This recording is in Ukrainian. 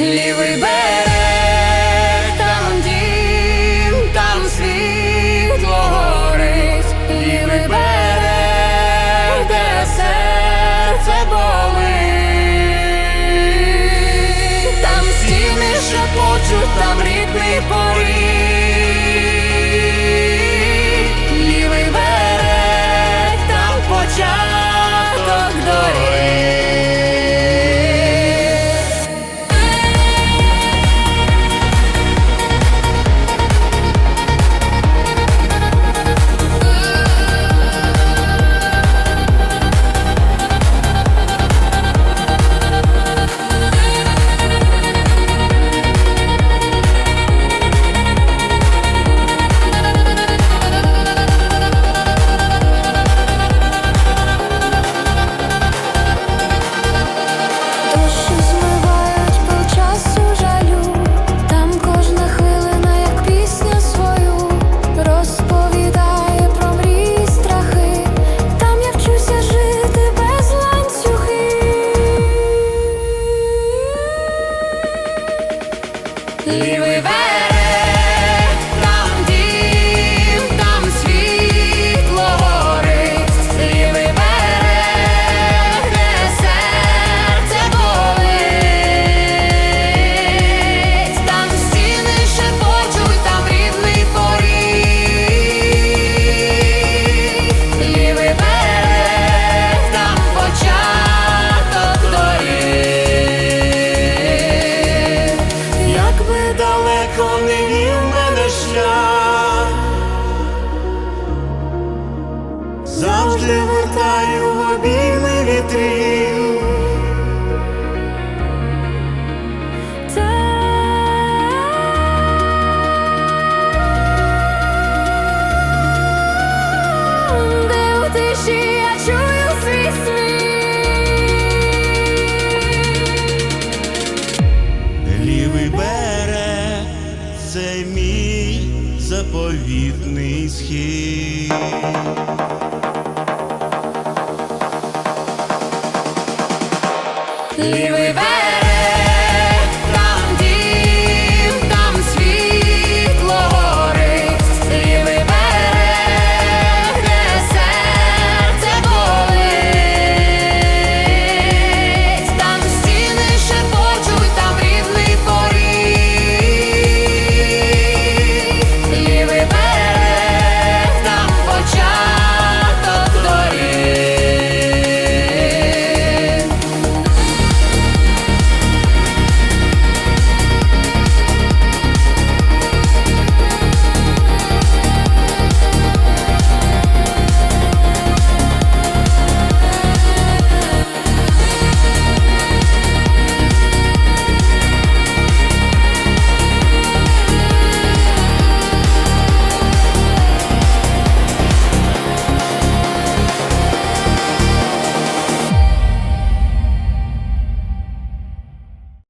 лівий берег, там дім, там світло горить, лівий берег, де серце болить, там стіни шепочуть, там рідний поріг. Далеко не мене шлях, завжди вертаю в обійми вітрів. заповітний схід. І ми